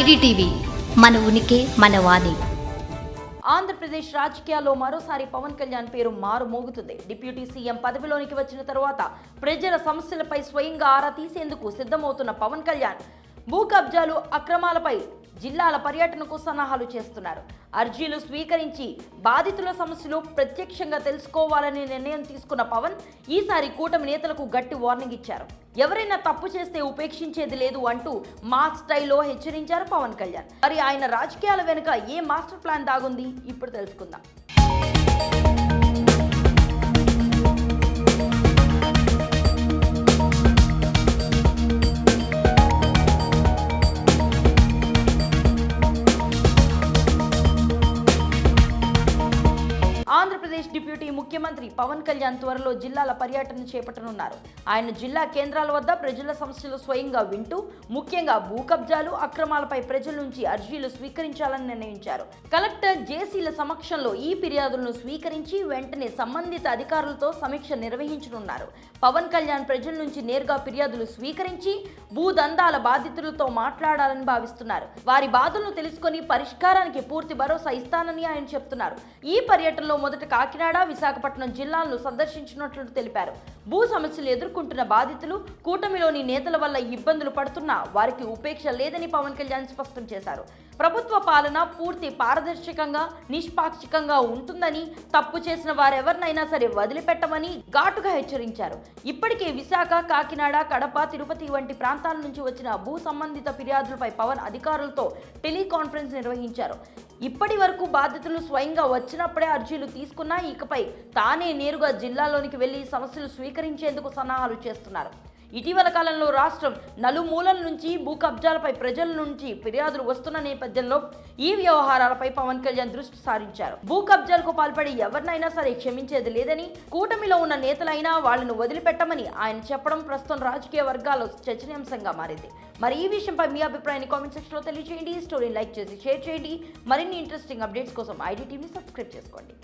IDTV మన ఉనికి మన వాణి. ఆంధ్రప్రదేశ్ రాజకీయాల్లో మరోసారి పవన్ కళ్యాణ్ పేరు మారు మోగుతుంది డిప్యూటీ సీఎం పదవిలోనికి వచ్చిన తర్వాత ప్రజల సమస్యలపై స్వయంగా ఆరా తీసేందుకు సిద్ధమవుతున్న పవన్ కళ్యాణ్ భూ కబ్జాలు అక్రమాలపై జిల్లాల పర్యటనకు సన్నాహాలు చేస్తున్నారు. అర్జీలు స్వీకరించి బాధితుల సమస్యలు ప్రత్యక్షంగా తెలుసుకోవాలని నిర్ణయం తీసుకున్న పవన్ ఈసారి కూటమి నేతలకు గట్టి వార్నింగ్ ఇచ్చారు. ఎవరైనా తప్పు చేస్తే ఉపేక్షించేది లేదు అంటూ మాస్ స్టైల్లో హెచ్చరించారు పవన్ కళ్యాణ్. మరి ఆయన రాజకీయాల వెనుక ఏ మాస్టర్ ప్లాన్ దాగుంది? ఇప్పుడు తెలుసుకుందాం. ఆంధ్రప్రదేశ్ డిప్యూటీ ముఖ్యమంత్రి పవన్ కళ్యాణ్ త్వరలో జిల్లాల పర్యటన చేపట్టనున్నారు. ఆయన జిల్లా కేంద్రాల వద్ద ప్రజల సమస్యలు స్వయంగా వింటూ ముఖ్యంగా భూ కబ్జాలు అక్రమాలపై ప్రజల నుంచి అర్జీలు స్వీకరించాలని నిర్ణయించారు. కలెక్టర్ జేసీల సమక్షంలో ఈ ఫిర్యాదులను స్వీకరించి వెంటనే సంబంధిత అధికారులతో సమీక్ష నిర్వహించనున్నారు. పవన్ కళ్యాణ్ ప్రజల నుంచి నేరుగా ఫిర్యాదులు స్వీకరించి భూదందాల బాధితులతో మాట్లాడాలని భావిస్తున్నారు. వారి బాధలను తెలుసుకొని పరిష్కారానికి పూర్తి భరోసా ఇస్తానని ఆయన చెప్తున్నారు. ఈ పర్యటనలో మొదట కాకినాడ విశాఖపట్నం జిల్లాలను సందర్శించినట్లు తెలిపారు. భూ సమస్యలు ఎదుర్కొంటున్న బాధితులు కూటమిలోని నేతల వల్ల ఇబ్బందులు పడుతున్నా వారికి ఉపేక్ష లేదని పవన్ కళ్యాణ్ స్పష్టం చేశారు. ప్రభుత్వ పాలన పూర్తి పారదర్శకంగా నిష్పాక్షికంగా ఉంటుందని తప్పు చేసిన వారెవరినైనా సరే వదిలిపెట్టమని ఘాటుగా హెచ్చరించారు. ఇప్పటికే విశాఖ కాకినాడ కడప తిరుపతి వంటి ప్రాంతాల నుంచి వచ్చిన భూ సంబంధిత ఫిర్యాదులపై పవన్ అధికారులతో టెలికాన్ఫరెన్స్ నిర్వహించారు. ఇప్పటి వరకు బాధితులు స్వయంగా వచ్చినప్పుడే అర్జీలు తీసుకున్నా ఇకపై తానే నేరుగా జిల్లాలోనికి వెళ్ళి సమస్యలు స్వీకరించేందుకు సన్నాహాలు చేస్తున్నారు. ఇటీవల కాలంలో రాష్ట్రం నలుమూలల నుంచి భూ కబ్జాలపై ప్రజల నుంచి ఫిర్యాదులు వస్తున్న నేపథ్యంలో ఈ వ్యవహారాలపై పవన్ కళ్యాణ్ దృష్టి సారించారు. భూ కబ్జాలకు పాల్పడి ఎవరినైనా సరే క్షమించేది లేదని కూటమిలో ఉన్న నేతలైనా వాళ్ళను వదిలిపెట్టమని ఆయన చెప్పడం ప్రస్తుతం రాజకీయ వర్గాల్లో చర్చనీయాంశంగా మారింది. మరి ఈ విషయంపై మీ అభిప్రాయాన్ని కామెంట్ సెక్షన్లో తెలియజేయండి స్టోరీని లైక్ చేసి షేర్ చేయండి. మరిన్ని ఇంట్రెస్టింగ్ అప్డేట్స్ కోసం ఐడి టీవీని సబ్స్క్రైబ్ చేసుకోండి.